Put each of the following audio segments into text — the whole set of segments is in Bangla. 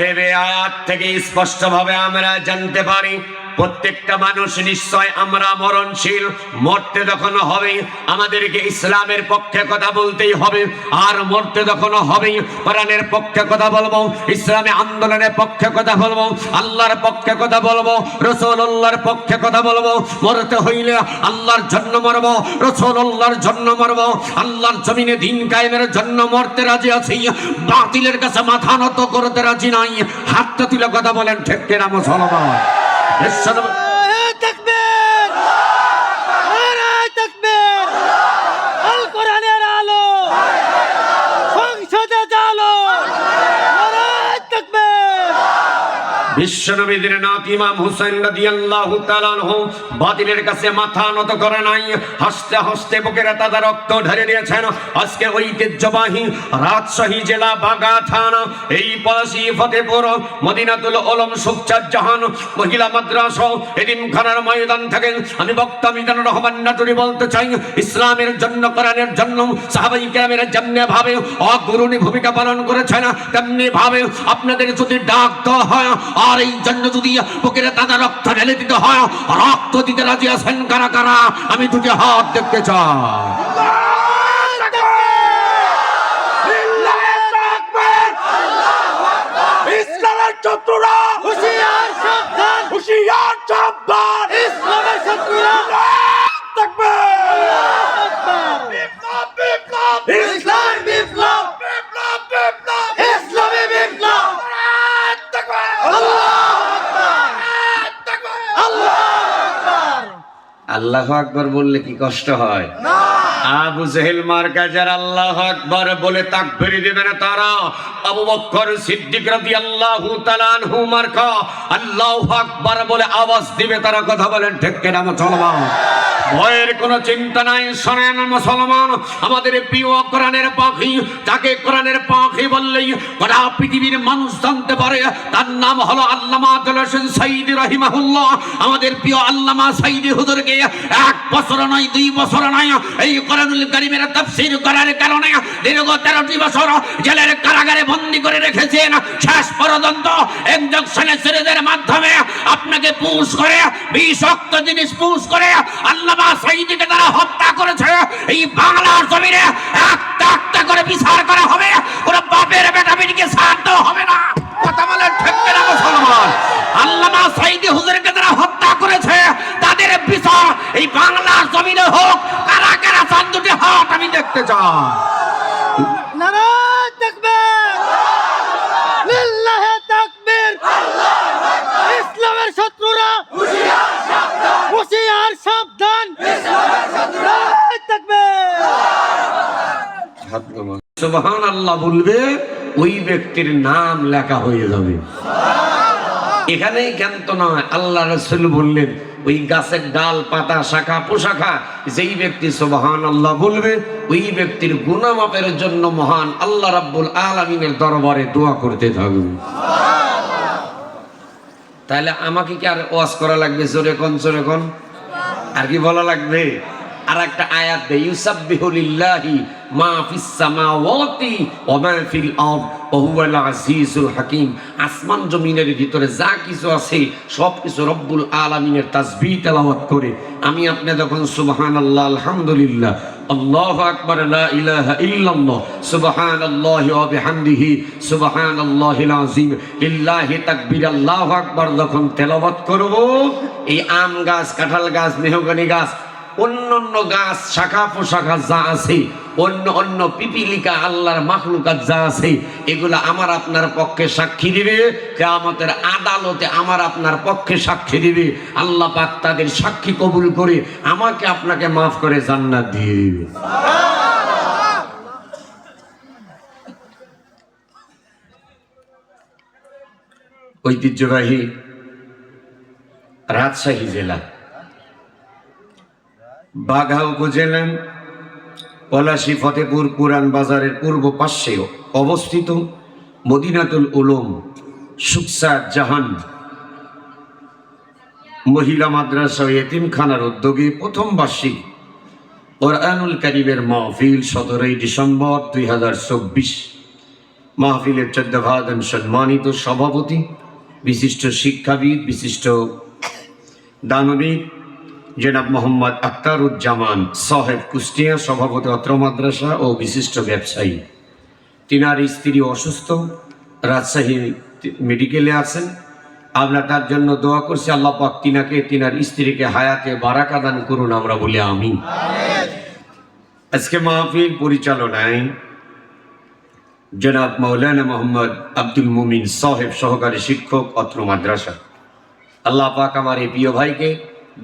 দেবে আয়াত থেকে স্পষ্টভাবে আমরা জানতে পারি। প্রত্যেকটা মানুষ নিশ্চয় আমরা মরণশীল। মরতে যখন হবে। আমাদেরকে ইসলামের পক্ষে কথা বলতেই হবে। আর মরতে যখন হবে। কোরআনের পক্ষে কথা বলব। ইসলামী আন্দোলনের পক্ষে কথা বলব। আল্লাহর পক্ষে কথা বলব। রসুল্লাহর পক্ষে কথা বলব। মরতে হইলে আল্লাহর জন্য মরবো। রসুল্লাহর জন্য মরবো। আল্লাহর জমিনে দিন কায়েমের জন্য মরতে রাজি আছি। বাতিলের কাছে মাথা নত করতে রাজি নাই। হাতটা তুলে কথা বলেন, ঠিক কেনা মুসলমান? よっしゃ বিশ্বনবীদের নাথ ইমাম হুসাইন রাদিয়াল্লাহু তাআলা আনহু বাতিলের কাছে মাথা নত করে নাই, হাসতে হাসতে বুকের তাজা রক্ত ঢেলে দিয়েছেন। আজকে ঐতিহ্যবাহী রাজশাহী জেলা বাগা থানা, এই পলাশী, ফতেপুর, মদিনাতুল ওলম সুখচাঁদ জাহান, মহিলা মাদ্রাসা এদিন খানার ময়দান থেকে আমি বক্তা মিজানুর রহমান নাটুরি বলতে চাই, ইসলামের জন্য, কোরআনের জন্য, সাহাবাই কেরামের যেমনি ভাবে, অগুরুনি ভূমিকা পালন করেছেন, তেমনি ভাবে আপনাদের যদি ডাক হয় আর এই জন্য যদি বুকের রক্ত ঢেলে দিতে হয়, রক্ত দিতে রাজি আছেন কারা কারা? আমি দুটি হাত দেখতে চাই। ইসলামের হুশিয়ার হুশিয়ার ইসলামের শত্রুরা থাকবে আকবার বিপ্লব বিপ্লব ইসলাম বিপ্লব বিপ্লব বিপ্লব ইসলামী বিপ্লব থাকবে আল্লাহু আকবার থাকবে আল্লাহু আকবার আল্লাহ আকবর বললে কি কষ্ট হয়? আবু জেহেল মার্কা যারা আল্লাহ আকবর বলে তাকবির দিবেন তারা। আবু বক্কর সিদ্দিক রাদিয়াল্লাহু তাআলা আনহু মার্কা আল্লাহু আকবর বলে আওয়াজ দিবে তারা কথা বলেন, ঠিক কিনা মুসলমান? ভয়ের কোনো চিন্তা নাই, শোনেন মুসলমান, আমাদের প্রিয় কোরআনের পাখি, যাকে কোরআনের পাখি বললেই গোটা পৃথিবীর মানুষ জানতে পারে, তার নাম হলো আল্লামা হোসেন সাইদি রহিমাহুল্লাহ। আমাদের প্রিয় আল্লামা সাইদি হুজুরকে এক বছর নয়, দুই বছর নয়, এই কোরআনুল কারিমের তাফসীর করার কারণে দীর্ঘ তেরোটি বছর জেলের কারাগারে বন্দি করে রেখেছেন। শেষ পর্যন্ত ইঞ্জেকশনের সিরিজের মাধ্যমে আপনাকে পুশ করে, বিষাক্ত জিনিস পুশ করে আল্লামা সাইদিকে তারা হত্যা করেছে। এই বাংলার জমিনে একটা একটা করে বিচার করা হবে। কোন বাপের বেটা বেটিকে ছাড় দেওয়া হবে না। কথা বলে ঠিক না মুসলমান? আল্লামা সাইদি হুজুরকে তারা হত্যা করেছে তাদের বিচার এই বাংলার জমিনে হোক কারা কারা চান দুটি তাকবীর। লিল্লাহি ইসলামের শত্রুরা হুশিয়ার সাবধান। সুবহান আল্লাহ বলবে ওই ব্যক্তির নাম লেখা হয়ে যাবে। এখানেই জ্ঞান্ত নয় আল্লাহ রসুল বললেন ওই গাছের ডাল, পাতা, শাখা, পোশাখা, যেই ব্যক্তি সুবহান আল্লাহ বলবে, ওই ব্যক্তির গুণামাপের জন্য মহান আল্লাহ রাব্বুল আলামিনের দরবারে দোয়া করতে থাকবে তাহলে আমাকে কি আর ওয়াজ করা লাগবে? জোরে কন জোরে কন? আর কি বলা লাগবে? আর আয়াত দে ইউসাব্বিহু মা ফিস সামাওয়াতি ওয়া মা ফিল আরদ, ওয়া হুয়াল আজিজুল হাকিম। আসমান জমিনের ভিতরে যা কিছু আছে সব কিছু রব্বুল আলামিনের তাসবিহ তেলাওয়াত করে। আমি আপনি যখন সুবহানাল্লাহ, আলহামদুলিল্লাহ, আল্লাহু আকবার, লা ইলাহা ইল্লাল্লাহ, সুবহানাল্লাহি ওয়া বিহামদিহি, সুবহানাল্লাহিল আযীম। লিল্লাহি তাকবীর, আল্লাহু আকবার, যখন তেলাওয়াত করব, এই আম গাছ, কাঁঠাল গাছ, মেহগনি গাছ অন্য অন্য গাছ, শাখা পোশাখা যা আছে, অন্য অন্য পিপিলিকা আল্লাহর মাখলুকাত যা আছে, এগুলো আমার আপনার পক্ষে সাক্ষী দিবে। কেয়ামতের আদালতে আমার আপনার পক্ষে সাক্ষী দিবে। আল্লাহ পাক তাদের সাক্ষী কবুল করে আমাকে আপনাকে মাফ করে জান্নাত দিয়ে দিবে। ঐতিহ্যবাহী রাজশাহী জেলা। বাঘা উপজেলা পলাশী, ফতেপুর, পুরান বাজারের পূর্ব পাশে অবস্থিত মদিনাতুল উলুম সুকসাদ জাহান। মহিলা মাদ্রাসা এতিমখানার উদ্যোগে প্রথম বার্ষিক কোরআনুল কারিমের মাহফিল সতেরোই ডিসেম্বর দুই হাজার চব্বিশ। মাহফিলের চোদ্দ ভাদন সম্মানিত সভাপতি, বিশিষ্ট শিক্ষাবিদ, বিশিষ্ট দানবিদ জনাব মোহাম্মদ আক্তারুজ্জামান সাহেব কুষ্টিয়া সভাপতি অত্র মাদ্রাসা ও বিশিষ্ট ব্যবসায়ী। তিনার স্ত্রী অসুস্থ, রাজশাহী মেডিকেলে আছেন। আমরা তার জন্য দোয়া করছি, আল্লাহ পাক তিনাকে, তিনার স্ত্রীকে হায়াতে বারাকা দান করুন আমরা বলি আমি আজকে মাহফিল পরিচালনায় জনাব মৌলানা মোহাম্মদ আব্দুল মুমিন সাহেব সহকারী শিক্ষক অত্র মাদ্রাসা। আল্লাহ পাক আমার এই প্রিয় ভাইকে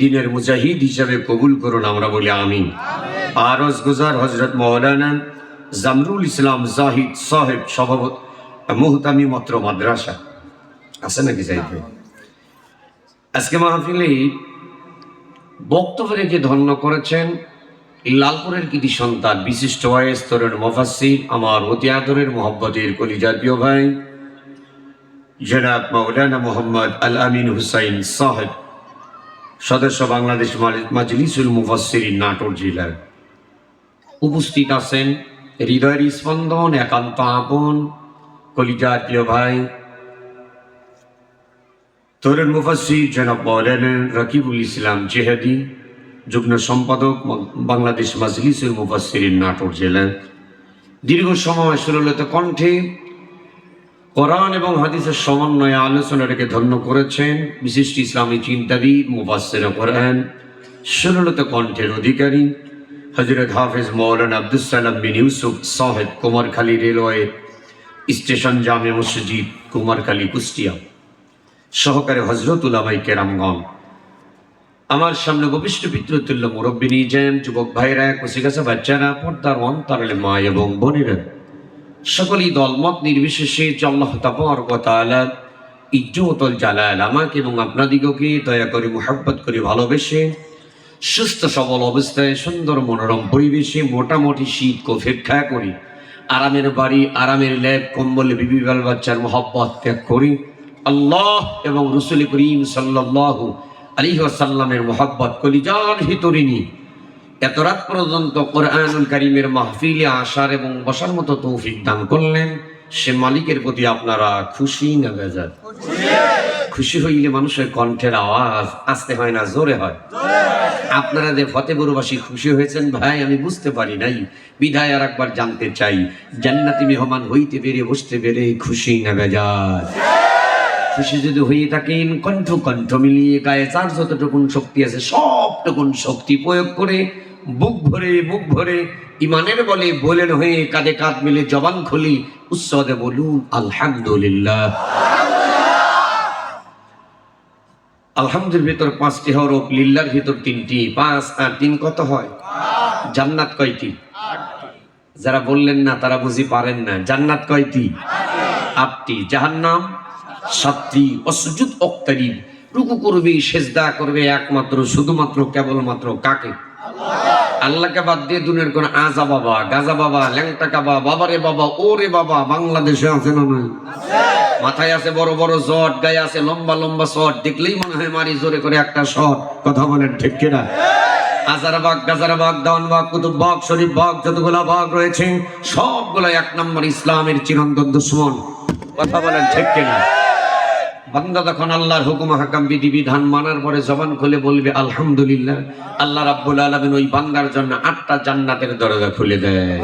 দিনের মুজাহিদ হিসাবে কবুল করুন আমরা বলি আমিন। আরজ গুজার হজরত মৌলানা জামরুল ইসলাম জাহিদ সাহেব সভাপত, মুহতামি মত্র মাদ্রাসা। আছে নাকি চাইতে আজকে মাহফিলে বক্তব্য রেখে ধন্য করেছেন লালপুরের কৃতি সন্তান, বিশিষ্ট ওয়াইস তরুণ মফাসির আমার অতি আদরের মোহব্বতের কলিজার প্রিয় ভাই, জনাব মৌলানা মোহাম্মদ আল আমিন হুসাইন সাহেব। সদস্য বাংলাদেশ মাজলিসুল মুফাসসিরিন নাটোর জেলার। উপস্থিত আছেন হৃদয়ের স্পন্দন, একান্ত আপন, কলিজার প্রিয় ভাই। তরুণ মুফাসির জনাব মৌলানা রকিবুল ইসলাম জেহাদি, যুগ্ম সম্পাদক বাংলাদেশ মাজলিসুল মুফাসসিরিন নাটোর জেলা। দীর্ঘ সময় সুরলিত কণ্ঠে কোরআন এবং হাদিসের সমন্বয়ে আলোচনা রেখে ধন্য করেছেন বিশিষ্ট ইসলামী চিন্তাবিদ, মুফাসসির কোরআন সুরলিত কণ্ঠের অধিকারী হজরত হাফেজ মৌলানা আব্দুল সালাম বিন ইউসুফ সাহেব কুমারখালী রেলওয়ে স্টেশন জামে মসজিদ কুমারখালী, কুষ্টিয়া। সহকারে হজরতুল আমাই কেরামগঞ্জ আমার সামনে গবিষ্ঠ পিতৃতুল্য মুরব্বী নিয়ে যান যুবক ভাইরা কুচিকাছা বাচ্চারা, পর্দার অন্তরালে মা এবং বোনেরা। সকলেই দলমত নির্বিশেষে আল্লাহ তালা ইজ্জতল জালাল আমাকে এবং আপনাদিগকে দয়া করে মোহাব্বত করে ভালোবেসে, সুস্থ সবল অবস্থায়, সুন্দর মনোরম পরিবেশে মোটামুটি শীত অপেক্ষা করি, আরামের বাড়ি, আরামের ল্যাব কম্বলে, বিবি বাল, বাচ্চার মোহাব্বত ত্যাগ করি। আল্লাহ এবং রসুল করিম সাল্লাহ আলী সাল্লামের মোহাব্বত কলিজার ভিতরে নিয়ে এত রাত পর্যন্ত কোরআনুল কারিমের মাহফিলে আসার এবং বসার মতো তৌফিক দান করলেন, সে মালিকের প্রতি আপনারা খুশি না বেজার? খুশি হইলে মানুষের কণ্ঠের আওয়াজ আসতে হয় না, জোরে হয়। আপনারা যে ফতেপুরবাসী খুশি হয়েছেন ভাই, আমি বুঝতে পারি নাই। বিধায় আর একবার জানতে চাই, জান্নাতি মেহমান হইতে পেরে, বসতে পেরে খুশি না বেজার? খুশি যদি হয়ে থাকেন, কণ্ঠ কণ্ঠ মিলিয়ে, গায়ে যার যতটুকুন শক্তি আছে, সবটুকুন শক্তি প্রয়োগ করে বুক ভরে বুক ভরে ইমানের বলে বলেন হয়ে কাঁধে কাঁধ মিলে জবান খুলি উৎসদে বলুন, আলহামদুলিল্লাহ। আলহামদুর ভিতর পাঁচটি হরফ, লিল্লার ভিতর তিনটি, পাঁচ আর তিন কত হয়? জান্নাত কয়টি? যারা বললেন না, তারা বুঝি পারেন না, জান্নাত কয়টি? আটটি। জাহান্নাম, সাতটি। অসুজুত অক্তারিব। রুকু করবে, সেজদা করবে একমাত্র, শুধুমাত্র, কেবলমাত্র কাকে? আল্লাহকে বাদ দিয়ে দুনের কোন আজা বাবা, গাজা বাবা, ল্যাংটা কাবা বাবারে বাবা, ওরে বাবা, বাংলাদেশে আছে না নাই? মাথায় আছে বড় বড় জট গায়ে আছে লম্বা লম্বা শট, দেখলেই মনে হয় মারি জোরে করে একটা শট। কথা বলেন ঠিক কিনা? আজারাবাগ গাজারাবাগ দাওয়ানবাগ কুতুববাগ শরীফবাগ যতগুলা বাগ রয়েছে সবগুলো এক নম্বর ইসলামের চিরন্তন দুশ্মন। কথা বলেন ঠিক কিনা? বান্দা তখন আল্লাহর হুকুম, হাকাম, বিধি, বিধান মানার পরে জবান খুলে বলবে, আলহামদুলিল্লাহ, আল্লাহ রাব্বুল আলামিন ওই বান্দার জন্য আটটা জান্নাতের দরজা খুলে দেয়।